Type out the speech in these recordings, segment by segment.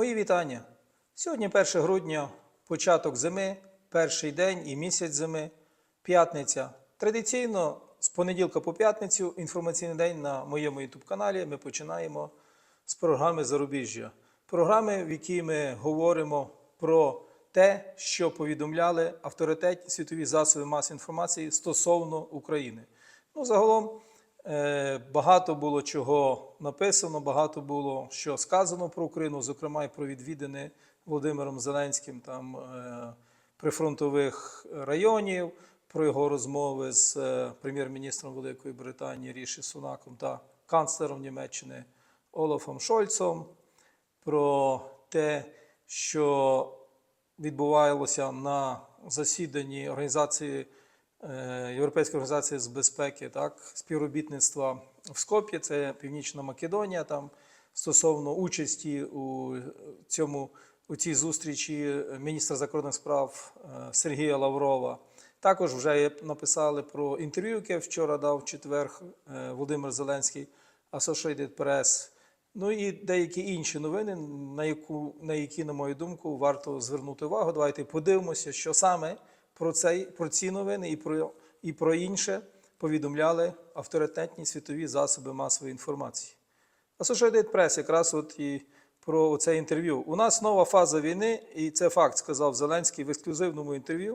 Мої вітання. Сьогодні 1 грудня, початок зими, перший день і місяць зими, п'ятниця. Традиційно з понеділка по п'ятницю інформаційний день на моєму youtube каналі ми починаємо з програми Зарубіжжя. Програми, в якій ми говоримо про те, що повідомляли авторитетні світові засоби масової інформації стосовно України. Ну, загалом багато було чого написано, багато було що сказано про Україну, зокрема і про відвідини Володимиром Зеленським там е, прифронтових районів, про його розмови з е, прем'єр-міністром Великої Британії Ріші Сунаком та канцлером Німеччини Олафом Шольцом, про те, що відбувалося на засіданні організації е, Європейської організації з безпеки, так, співробітництва в Скоп'ї, це Північна Македонія, там стосовно участі у цьому у цій зустрічі міністра закордонних справ е, Сергія Лаврова. Також вже написали про інтерв'ю, яке вчора дав в четвер е, Володимир Зеленський, Associated Press. Ну і деякі інші новини, на, яку, на які, на мою думку, варто звернути увагу. Давайте подивимося, що саме про, цей, про ці новини і про, і про інше повідомляли авторитетні світові засоби масової інформації. Associated Press якраз от і про це інтерв'ю. У нас нова фаза війни, і це факт сказав Зеленський в ексклюзивному інтерв'ю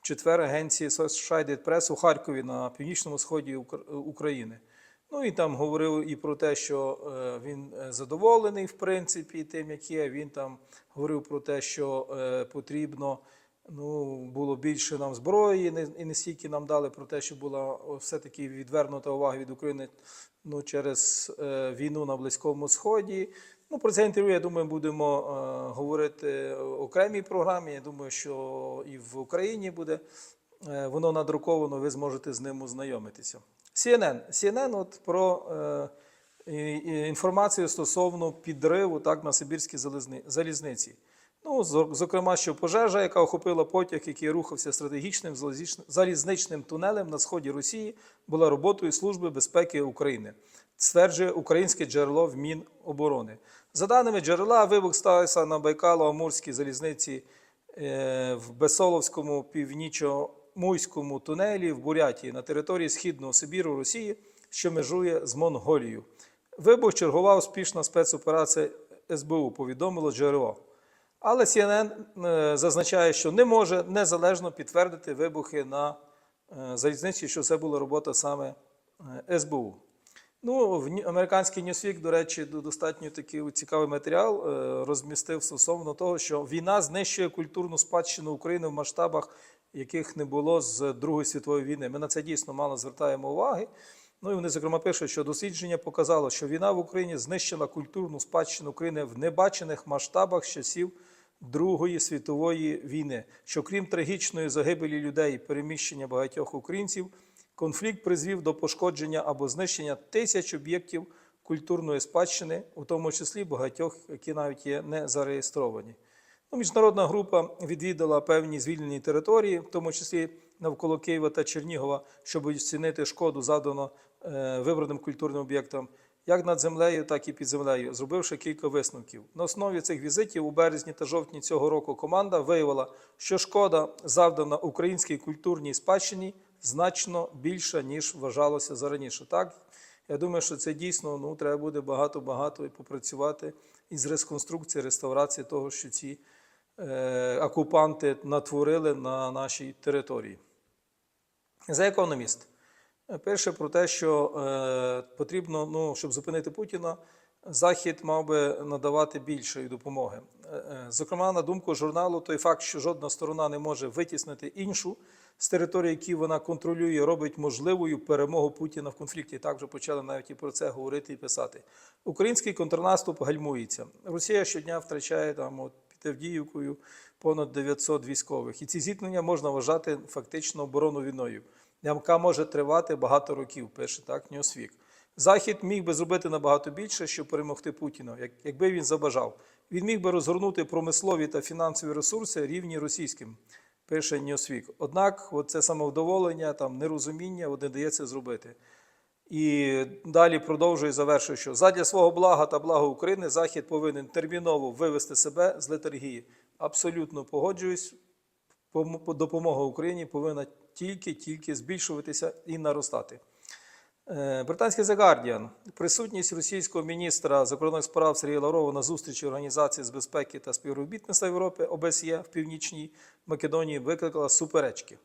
в четвер агенції Associated Press у Харкові на північному сході України. Ну і там говорив і про те, що е, він е, задоволений, в принципі, тим, як є. Він там говорив про те, що е, потрібно ну, було більше нам зброї, не- і не стільки нам дали про те, що була все-таки відвернута увага від України ну, через е, війну на Близькому Сході. Ну, про це інтерв'ю, я думаю, будемо е, говорити в окремій програмі. Я думаю, що і в Україні буде Е, воно надруковано, ви зможете з ним ознайомитися. CNN. CNN от про е, і- і інформацію стосовно підриву так, на Сибірській залізни- залізниці. Ну, зокрема, що пожежа, яка охопила потяг, який рухався стратегічним залізничним тунелем на сході Росії, була роботою Служби безпеки України, стверджує українське джерело в Міноборони. За даними джерела, вибух стався на Байкало-Амурській залізниці е, в Бесоловському північно-муйському тунелі в Бурятії на території Східного Сибіру Росії, що межує з Монголією. Вибух чергова успішна спецоперація СБУ, повідомило джерело. Але CNN е, зазначає, що не може незалежно підтвердити вибухи на е, залізниці, що це була робота саме е, СБУ. Ну, в американський Newsweek, до речі, достатньо такий цікавий матеріал розмістив стосовно того, що війна знищує культурну спадщину України в масштабах, яких не було з Другої світової війни. Ми на це дійсно мало звертаємо уваги. Ну і вони, зокрема, пишуть, що дослідження показало, що війна в Україні знищила культурну спадщину України в небачених масштабах з часів Другої світової війни. Що крім трагічної загибелі людей і переміщення багатьох українців, конфлікт призвів до пошкодження або знищення тисяч об'єктів культурної спадщини, у тому числі багатьох, які навіть є не зареєстровані. Ну, міжнародна група відвідала певні звільнені території, в тому числі навколо Києва та Чернігова, щоб оцінити шкоду завдану е, вибраним культурним об'єктам, як над землею, так і під землею, зробивши кілька висновків. На основі цих візитів у березні та жовтні цього року команда виявила, що шкода, завдана українській культурній спадщині, значно більша, ніж вважалося зараніше. Так, я думаю, що це дійсно ну, треба буде багато-багато і попрацювати із реконструкції, реставрації того, що ці е, окупанти натворили на нашій території. За економіст. Перше про те, що е, потрібно, ну, щоб зупинити Путіна, Захід мав би надавати більшої допомоги. Е, е, Зокрема, на думку журналу, той факт, що жодна сторона не може витіснити іншу з території, які вона контролює, робить можливою перемогу Путіна в конфлікті. Так вже почали навіть і про це говорити і писати. Український контрнаступ гальмується. Росія щодня втрачає там от під Авдіївкою понад 900 військових. І ці зіткнення можна вважати фактично оборону війною, яка може тривати багато років, пише так Newsweek. Захід міг би зробити набагато більше, щоб перемогти Путіна, якби він забажав. Він міг би розгорнути промислові та фінансові ресурси рівні російським, пише Newsweek. Однак, це самовдоволення, там нерозуміння от не дається зробити. І далі продовжує завершує, що задля свого блага та блага України Захід повинен терміново вивести себе з летаргії. Абсолютно погоджуюсь. Допомога Україні повинна тільки-тільки збільшуватися і наростати. Е, Британський The Guardian. Присутність російського міністра закордонних справ Сергія Лаврова на зустрічі Організації з безпеки та співробітництва Європи ОБСЄ в Північній Македонії викликала суперечки.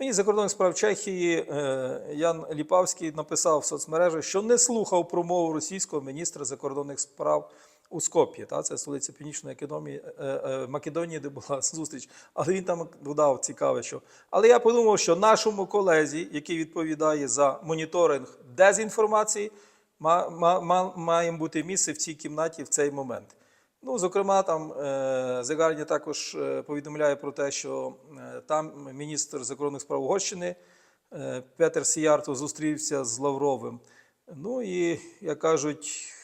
Мені закордонних справ Чехії е, Ян Ліпавський написав в соцмережах, що не слухав промову російського міністра закордонних справ у Скоп'ї. Та це столиця Північної Македонії, е, е, Македонії, де була зустріч. Але він там додав цікаве, що. Але я подумав, що нашому колезі, який відповідає за моніторинг дезінформації, ма, ма, ма, має бути місце в цій кімнаті в цей момент. Ну, зокрема, там е, Guardian також е, повідомляє про те, що е, там міністр закордонних справ Угорщини е, Петер Сіярто зустрівся з Лавровим. Ну і, як кажуть, е,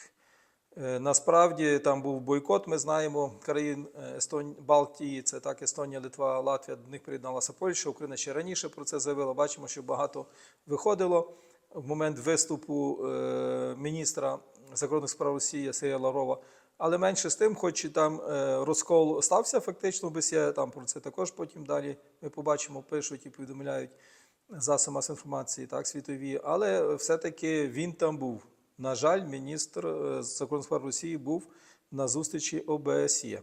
насправді там був бойкот. Ми знаємо країн е, Естон... Балтії, це так Естонія, Литва, Латвія. До них приєдналася Польща. Україна ще раніше про це заявила. Бачимо, що багато виходило в момент виступу е, міністра закордонних справ Росії Сергія Лаврова. Але менше з тим, хоч і там е, розкол стався фактично, я там про це також потім далі ми побачимо, пишуть і повідомляють засоби масової інформації, так, світові. Але все-таки він там був. На жаль, міністр е, закордонних справ Росії був на зустрічі ОБСЄ.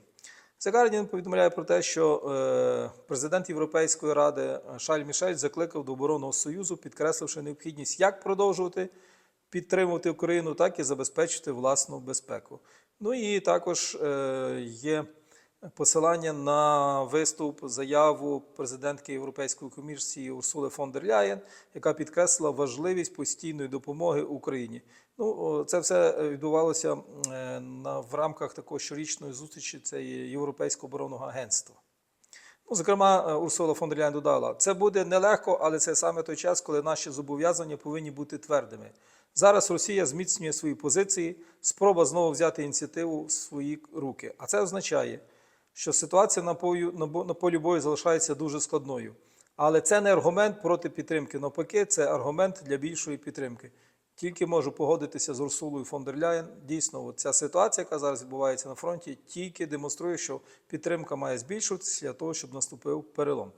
The повідомляє про те, що е, президент Європейської ради Шарль Мішель закликав до оборонного союзу, підкресливши необхідність як продовжувати підтримувати Україну, так і забезпечити власну безпеку. Ну і також е, є посилання на виступ, заяву президентки Європейської комісії Урсули фон дер Ляєн, яка підкреслила важливість постійної допомоги Україні. Ну, це все відбувалося е, на, в рамках такої щорічної зустрічі це Європейського оборонного агентства. Ну, зокрема, е, Урсула фон Ляєн додала, це буде нелегко, але це саме той час, коли наші зобов'язання повинні бути твердими. Зараз Росія зміцнює свої позиції, спроба знову взяти ініціативу в свої руки. А це означає, що ситуація на, пою, на полі бою залишається дуже складною. Але це не аргумент проти підтримки. Навпаки, це аргумент для більшої підтримки. Тільки можу погодитися з Урсулою фон дер Ляєн. Дійсно, ця ситуація, яка зараз відбувається на фронті, тільки демонструє, що підтримка має збільшуватися для того, щоб наступив перелом.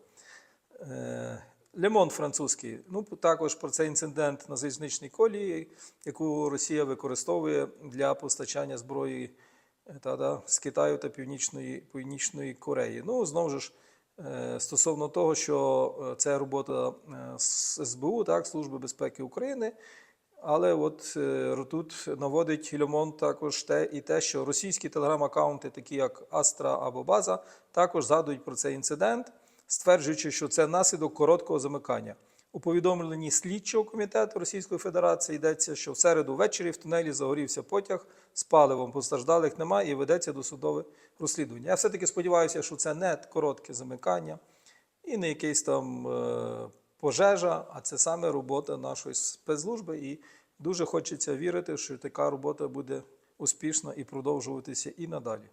Е, Лемон французький. Ну, також про цей інцидент на залізничній колії, яку Росія використовує для постачання зброї е, та-да, з Китаю та Північної, Північної Кореї. Ну, знову ж, е, стосовно того, що це робота СБУ, так, Служби безпеки України. Але от е, тут наводить Льомон також те і те, що російські телеграм-аккаунти, такі як Астра або База, також згадують про цей інцидент, стверджуючи, що це наслідок короткого замикання. У повідомленні слідчого комітету Російської Федерації йдеться, що в середу ввечері в тунелі загорівся потяг з паливом. Постраждалих немає і ведеться досудове розслідування. Я все-таки сподіваюся, що це не коротке замикання і не якийсь там е, пожежа, а це саме робота нашої спецслужби. І дуже хочеться вірити, що така робота буде успішна і продовжуватися і надалі.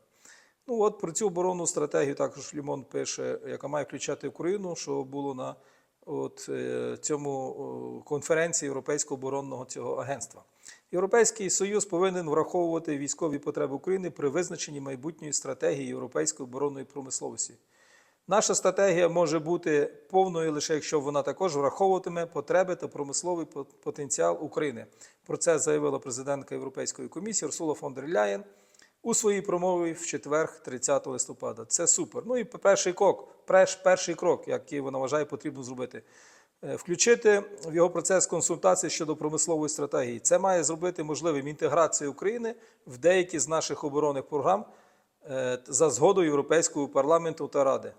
Ну от про цю оборонну стратегію також Лімон пише, яка має включати Україну, що було на от, е, цьому конференції Європейського оборонного цього агентства. Європейський Союз повинен враховувати військові потреби України при визначенні майбутньої стратегії європейської оборонної промисловості. Наша стратегія може бути повною лише якщо вона також враховуватиме потреби та промисловий потенціал України. Про це заявила президентка Європейської комісії Урсула фон дер Ляєн у своїй промові в четвер, 30 листопада. Це супер. Ну і перший крок, перший крок, який вона вважає, потрібно зробити. Е, Включити в його процес консультації щодо промислової стратегії. Це має зробити можливим інтеграцію України в деякі з наших оборонних програм е, за згодою Європейського парламенту та Ради.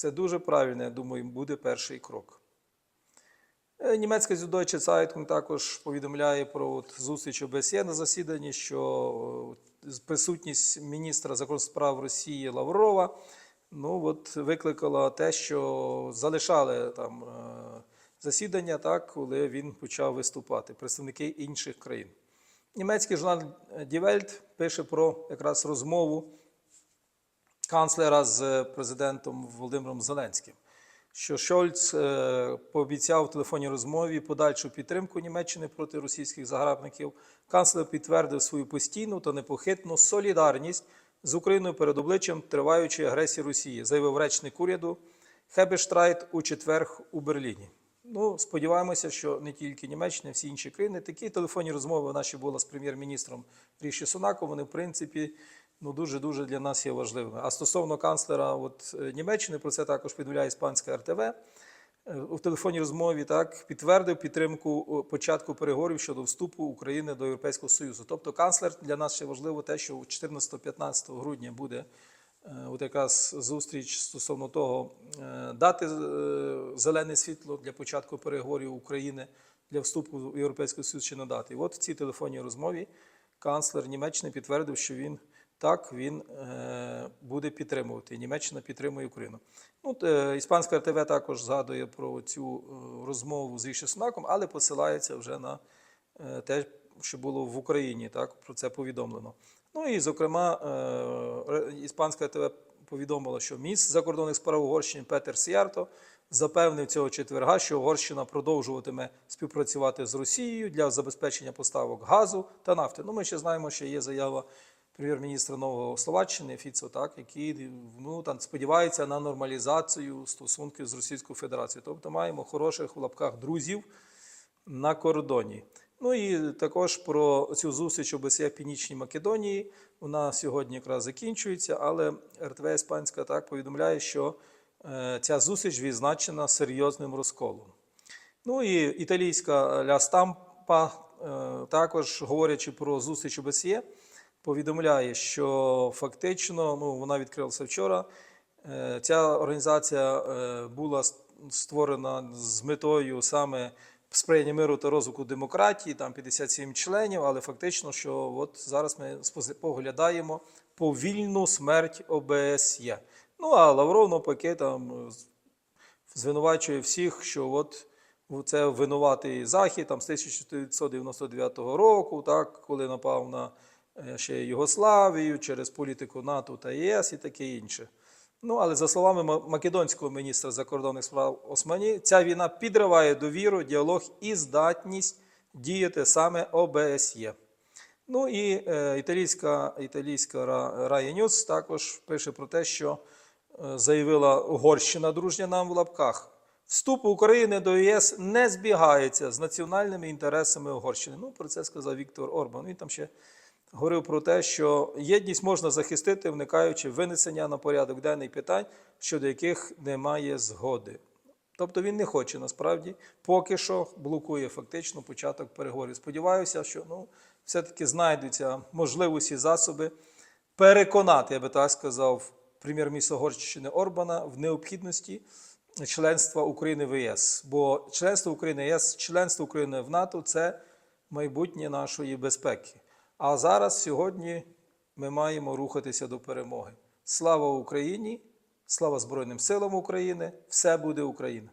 Це дуже правильно, я думаю, буде перший крок. Е, Німецька Süddeutsche Zeitung також повідомляє про от зустріч ОБСЄ на засіданні, що е, присутність міністра закордонних справ Росії Лаврова ну, от, викликала те, що залишали там е, засідання, так, коли він почав виступати, представники інших країн. Німецький журнал Die Welt пише про якраз розмову канцлера з президентом Володимиром Зеленським. що Шольц е, пообіцяв в телефонній розмові подальшу підтримку Німеччини проти російських загарбників. Канцлер підтвердив свою постійну та непохитну солідарність з Україною перед обличчям триваючої агресії Росії, заявив речник уряду Хебештрайт у четвер у Берліні. Ну, сподіваємося, що не тільки Німеччина, всі інші країни. Такі телефонні розмови наші були з прем'єр-міністром Ріші Сунаком. Вони, в принципі, ну дуже дуже для нас є важливими. А стосовно канцлера от, е, Німеччини, про це також повідомляє іспанська РТВ. е, У телефонній розмові так підтвердив підтримку початку переговорів щодо вступу України до Європейського Союзу. Тобто, канцлер для нас ще важливо те, що 14-15 грудня буде е, от якраз зустріч стосовно того, дати зелене світло для початку переговорів України для вступу в Європейський Союз чи не дати. І от в цій телефонній розмові канцлер Німеччини підтвердив, що він так він е, буде підтримувати. Німеччина підтримує Україну. Ну, е, іспанська РТВ також згадує про цю е, розмову з Ріші але посилається вже на те, що було в Україні. Так про це повідомлено. Ну і зокрема, іспанська ТВ повідомила, що міністр закордонних справ Угорщини Петер Сіарто запевнив цього четверга, що Угорщина продовжуватиме співпрацювати з Росією для забезпечення поставок газу та нафти. Ну, ми ще знаємо, що є заява прем'єр-міністра нового Словаччини Фіцо, так, який ну, там, сподівається на нормалізацію стосунків з Російською Федерацією. Тобто маємо хороших в лапках друзів на кордоні. Ну і також про цю зустріч ОБСЄ в Північній Македонії. Вона сьогодні якраз закінчується, але РТВ Іспанська так повідомляє, що е, ця зустріч відзначена серйозним розколом. Ну і італійська Ля Стампа, е, також говорячи про зустріч ОБСЄ, повідомляє, що фактично ну, вона відкрилася вчора. Е, Ця організація е, була створена з метою саме сприяння миру та розвитку демократії, там 57 членів, але фактично, що от зараз ми поглядаємо повільну смерть ОБСЄ. Ну а Лавров навпаки там е, звинувачує всіх, що от це винуватий Захід там, з 1999 року, так, коли напав на ще Югославію через політику НАТО та ЄС і таке інше. Ну, але за словами македонського міністра закордонних справ Османі, ця війна підриває довіру, діалог і здатність діяти саме ОБСЄ. Ну і е, італійська, італійська Ра- Рая Ньюс також пише про те, що е, заявила Угорщина дружня нам в лапках. Вступ України до ЄС не збігається з національними інтересами Угорщини. Ну, про це сказав Віктор Орбан. Він там ще говорив про те, що єдність можна захистити, вникаючи в винесення на порядок денний питань, щодо яких немає згоди. Тобто він не хоче насправді, поки що блокує фактично початок переговорів. Сподіваюся, що ну, все-таки знайдуться можливості засоби переконати, я би так сказав, прем'єр-міністра Угорщини Орбана в необхідності членства України в ЄС. Бо членство України в ЄС, членство України в НАТО це майбутнє нашої безпеки. А зараз, сьогодні, ми маємо рухатися до перемоги. Слава Україні! Слава Збройним силам України! Все буде Україна!